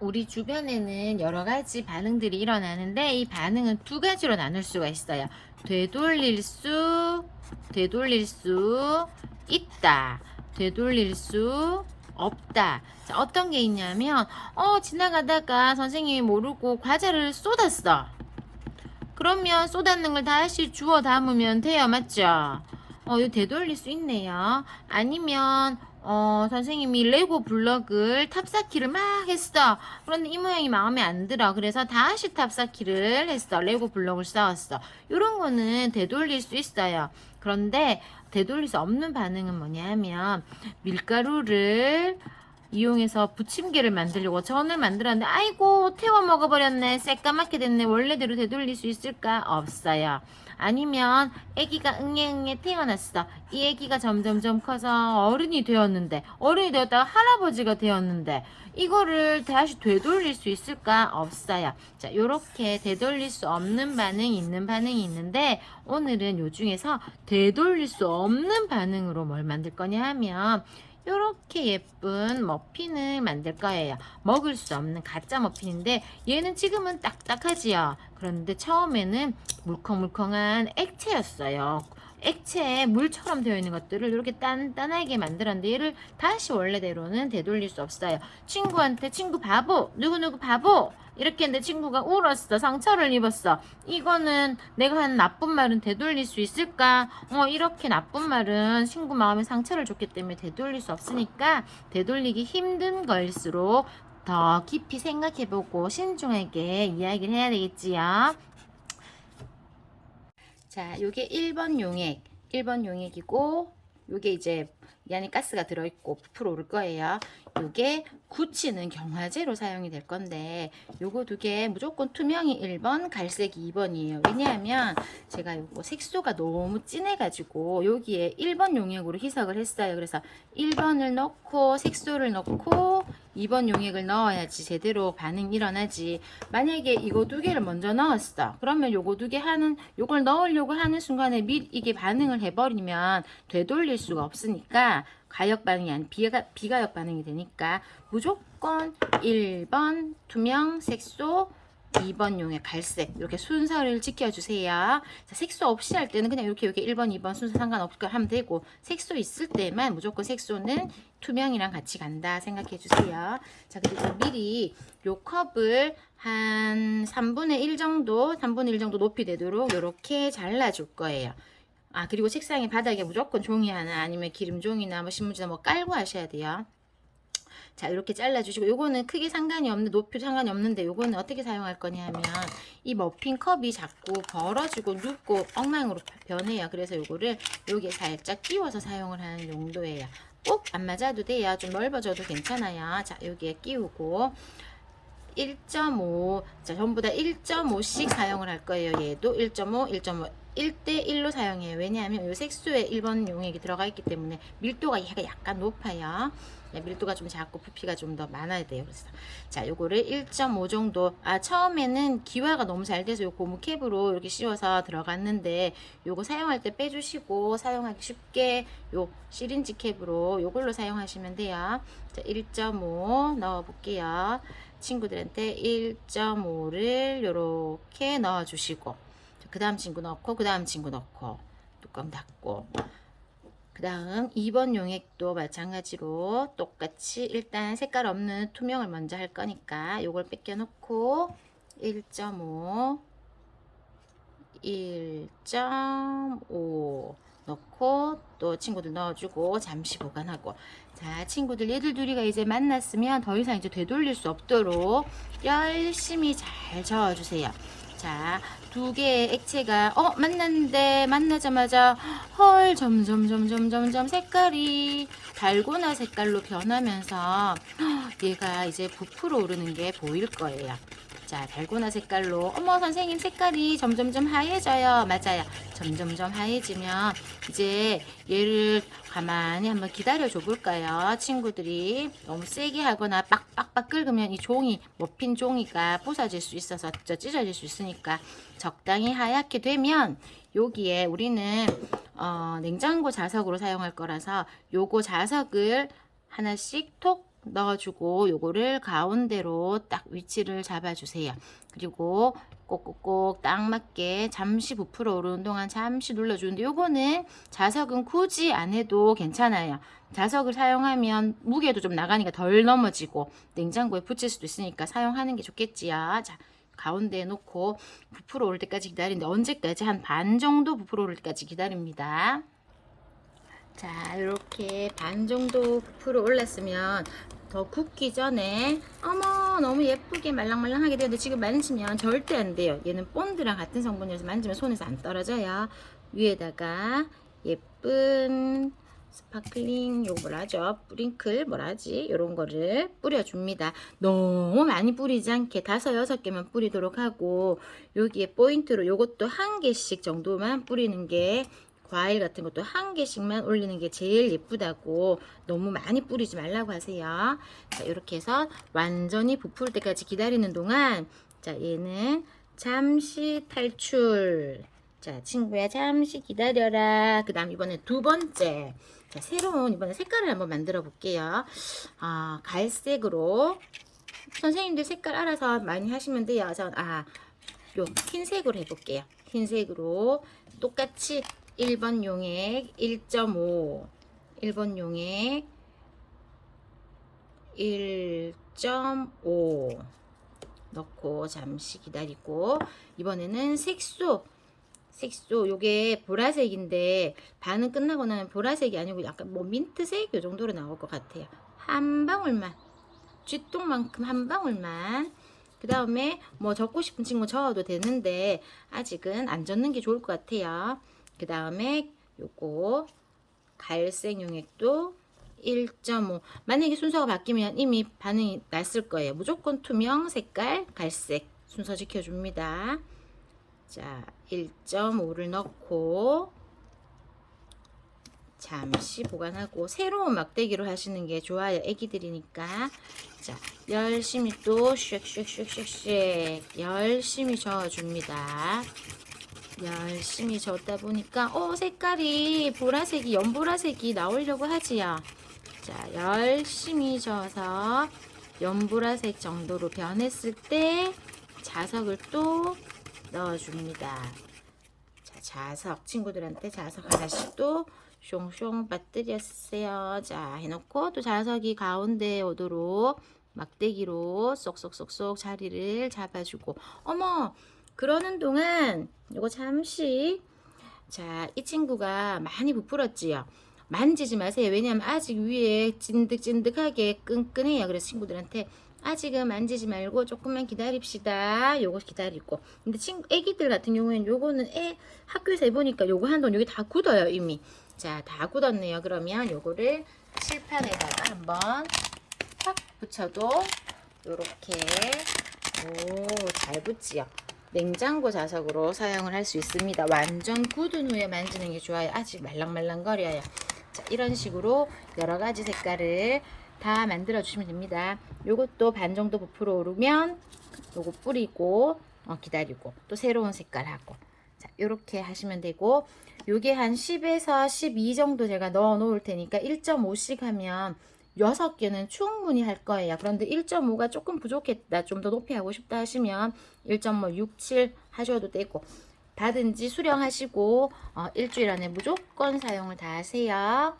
우리 주변에는 여러 가지 반응들이 일어나는데 이 반응은 두 가지로 나눌 수가 있어요. 되돌릴 수, 되돌릴 수 있다. 되돌릴 수 없다. 자, 어떤 게 있냐면, 어, 지나가다가 선생님이 모르고 과자를 쏟았어. 그러면 쏟았는 걸 다시 주워 담으면 돼요. 맞죠? 어, 이거 되돌릴 수 있네요. 아니면, 어, 선생님이 레고 블럭을 탑쌓기를 막 했어. 그런데 이 모양이 마음에 안 들어. 그래서 다시 탑쌓기를 했어. 레고 블럭을 쌓았어. 이런 거는 되돌릴 수 있어요. 그런데 되돌릴 수 없는 반응은 뭐냐면 밀가루를 이용해서 부침개를 만들려고 전을 만들었는데 아이고 태워 먹어버렸네. 새까맣게 됐네. 원래대로 되돌릴 수 있을까? 없어요. 아니면 아기가 응애응애 태어났어. 이 아기가 점점점 커서 어른이 되었는데 어른이 되었다가 할아버지가 되었는데 이거를 다시 되돌릴 수 있을까? 없어요. 자 요렇게 되돌릴 수 없는 반응이 있는 반응이 있는데 오늘은 요 중에서 되돌릴 수 없는 반응으로 뭘 만들 거냐 하면 이렇게 예쁜 머핀을 만들 거예요. 먹을 수 없는 가짜 머핀인데 얘는 지금은 딱딱하지요. 그런데 처음에는 물컹물컹한 액체였어요. 액체에 물처럼 되어 있는 것들을 이렇게 단단하게 만들었는데 얘를 다시 원래대로는 되돌릴 수 없어요. 친구한테 친구 바보 누구누구 바보 이렇게 했는데 친구가 울었어. 상처를 입었어. 이거는 내가 한 나쁜 말은 되돌릴 수 있을까? 어 이렇게 나쁜 말은 친구 마음에 상처를 줬기 때문에 되돌릴 수 없으니까 되돌리기 힘든 걸수록 더 깊이 생각해보고 신중하게 이야기를 해야 되겠지요. 자, 요게 1번 용액, 1번 용액이고, 요게 이제 이 안에 가스가 들어있고 부풀어 오를 거예요. 요게 굳히는 경화제로 사용이 될 건데, 요거 두 개 무조건 투명이 1번, 갈색이 2번이에요. 왜냐하면 제가 요거 색소가 너무 진해가지고 여기에 1번 용액으로 희석을 했어요. 그래서 1번을 넣고 색소를 넣고 2번 용액을 넣어야지 제대로 반응이 일어나지. 만약에 이거 두 개를 먼저 넣었어. 그러면 요거 두 개 하는, 요걸 넣으려고 하는 순간에 미, 이게 반응을 해버리면 되돌릴 수가 없으니까 가역 반응이 아니 비가, 비가역 반응이 되니까 무조건 1번 투명 색소 2번 용의 갈색 이렇게 순서를 지켜주세요. 자, 색소 없이 할 때는 그냥 이렇게 이렇게 1번, 2번 순서 상관없게 하면 되고 색소 있을 때만 무조건 색소는 투명이랑 같이 간다 생각해 주세요. 자, 그리고 미리 요 컵을 한 3분의 1 정도, 3분의 1 정도 높이 되도록 이렇게 잘라 줄 거예요. 아, 그리고 책상에 바닥에 무조건 종이 하나 아니면 기름종이나 뭐 신문지나 뭐 깔고 하셔야 돼요. 자 이렇게 잘라주시고 요거는 크게 상관이 없는 높이도 상관이 없는데 요거는 어떻게 사용할 거냐 하면 이 머핀 컵이 자꾸 벌어지고 눕고 엉망으로 변해요. 그래서 요거를 여기에 살짝 끼워서 사용을 하는 용도예요. 꼭 안 맞아도 돼요. 좀 넓어져도 괜찮아요. 자 여기에 끼우고 1.5 자, 전부 다 1.5씩 사용을 할 거예요. 얘도 1.5 1.5 1대1로 사용해요 왜냐하면 이 색소에 1번 용액이 들어가 있기 때문에 밀도가 얘가 약간 높아요 네, 밀도가 좀 작고 부피가 좀 더 많아야 돼요. 그래서 자, 요거를 1.5 정도. 아, 처음에는 기화가 너무 잘 돼서 요 고무 캡으로 이렇게 씌워서 들어갔는데 요거 사용할 때 빼주시고 사용하기 쉽게 요 시린지 캡으로 요걸로 사용하시면 돼요. 자, 1.5 넣어 볼게요. 친구들한테 1.5를 요렇게 넣어 주시고 그 다음 친구 넣고 그 다음 친구 넣고 뚜껑 닫고. 그 다음 2번 용액도 마찬가지로 똑같이 일단 색깔 없는 투명을 먼저 할 거니까 요걸 뺏겨 놓고 1.5 1.5 넣고 또 친구들 넣어주고 잠시 보관하고. 자 친구들 얘들 둘이가 이제 만났으면 더 이상 이제 되돌릴 수 없도록 열심히 잘 저어주세요 자, 두 개의 액체가 어 만났는데 만나자마자 헐 점점 점점 점점 색깔이 달고나 색깔로 변하면서 얘가 이제 부풀어 오르는 게 보일 거예요. 자, 달고나 색깔로 어머 선생님 색깔이 점점점 하얘져요. 맞아요. 점점점 하얘지면 이제 얘를 가만히 한번 기다려 줘 볼까요? 친구들이 너무 세게 하거나 빡빡빡 긁으면 이 종이 머핀 종이가 부서질 수 있어서 저 찢어질 수 있으니까 적당히 하얗게 되면 여기에 우리는 어, 냉장고 자석으로 사용할 거라서 요거 자석을 하나씩 톡 넣어주고 요거를 가운데로 딱 위치를 잡아주세요. 그리고 꼭꼭꼭 딱 맞게 잠시 부풀어 오르는 동안 잠시 눌러주는데 요거는 자석은 굳이 안 해도 괜찮아요. 자석을 사용하면 무게도 좀 나가니까 덜 넘어지고 냉장고에 붙일 수도 있으니까 사용하는 게 좋겠지요. 자, 가운데에 놓고 부풀어 오를 때까지 기다리는데 언제까지 한 반 정도 부풀어 오를 때까지 기다립니다. 자, 이렇게 반 정도 부풀어 올랐으면 더 굽기 전에 어머 너무 예쁘게 말랑말랑하게 되는데 지금 만지면 절대 안 돼요. 얘는 본드랑 같은 성분이라서 만지면 손에서 안 떨어져요. 위에다가 예쁜 스파클링 요거 뭐라 하죠? 뿌링클 뭐라 하지? 요런 거를 뿌려줍니다. 너무 많이 뿌리지 않게 다섯 여섯 개만 뿌리도록 하고 여기에 포인트로 요것도 한 개씩 정도만 뿌리는 게 과일 같은 것도 한 개씩만 올리는 게 제일 예쁘다고 너무 많이 뿌리지 말라고 하세요. 자, 이렇게 해서 완전히 부풀 때까지 기다리는 동안 자, 얘는 잠시 탈출. 자, 친구야 잠시 기다려라. 그 다음 이번에 두 번째. 자, 새로운 이번에 색깔을 한번 만들어 볼게요. 아, 갈색으로 선생님들 색깔 알아서 많이 하시면 돼요. 전 아, 요 흰색으로 해볼게요. 흰색으로 똑같이 1번 용액 1.5 1번 용액 1.5 넣고 잠시 기다리고. 이번에는 색소. 색소. 요게 보라색인데 반은 끝나고 나면 보라색이 아니고 약간 뭐 민트색? 요 정도로 나올 것 같아요. 한 방울만. 쥐똥만큼 한 방울만. 그 다음에 뭐 적고 싶은 친구 적어도 되는데 아직은 안 젓는 게 좋을 것 같아요 그 다음에 요거 갈색 용액도 1.5 만약에 순서가 바뀌면 이미 반응이 났을 거예요. 무조건 투명 색깔 갈색 순서 지켜줍니다. 자 1.5를 넣고 잠시 보관하고 새로운 막대기로 하시는 게 좋아요. 애기들이니까. 자 열심히 또 쉑쉑쉑쉑쉑 열심히 저어줍니다 열심히 젓다 보니까 어 색깔이 보라색이 연보라색이 나오려고 하지요. 자 열심히 저어서 연보라색 정도로 변했을 때 자석을 또 넣어줍니다. 자 자석 친구들한테 자석 하나씩 또 숑숑 빠뜨렸어요. 자 해놓고 또 자석이 가운데 오도록 막대기로 쏙쏙쏙쏙 자리를 잡아주고 어머 그러는 동안 이거 잠시 자 이 친구가 많이 부풀었지요. 만지지 마세요. 왜냐면 아직 위에 찐득찐득하게 끈끈해요. 그래서 친구들한테 아직은 만지지 말고 조금만 기다립시다. 요거 기다리고. 근데 친구 애기들 같은 경우에는 요거는 애 학교에서 해보니까 요거 한동 여기 다 굳어요 이미. 자 다 굳었네요. 그러면 요거를 칠판에다가 한번 탁 붙여도 요렇게 오 잘 붙지요 냉장고 자석으로 사용을 할 수 있습니다. 완전 굳은 후에 만지는 게 좋아요. 아직 말랑말랑거려요. 자, 이런 식으로 여러 가지 색깔을 다 만들어 주시면 됩니다. 요것도 반 정도 부풀어 오르면 요거 뿌리고 어, 기다리고 또 새로운 색깔 하고 자, 요렇게 하시면 되고 요게 한 10에서 12 정도 제가 넣어 놓을 테니까 1.5씩 하면 6개는 충분히 할 거예요. 그런데 1.5가 조금 부족했다. 좀 더 높이 하고 싶다 하시면 1.67 하셔도 되고 다든지 수령하시고 어, 일주일 안에 무조건 사용을 다 하세요.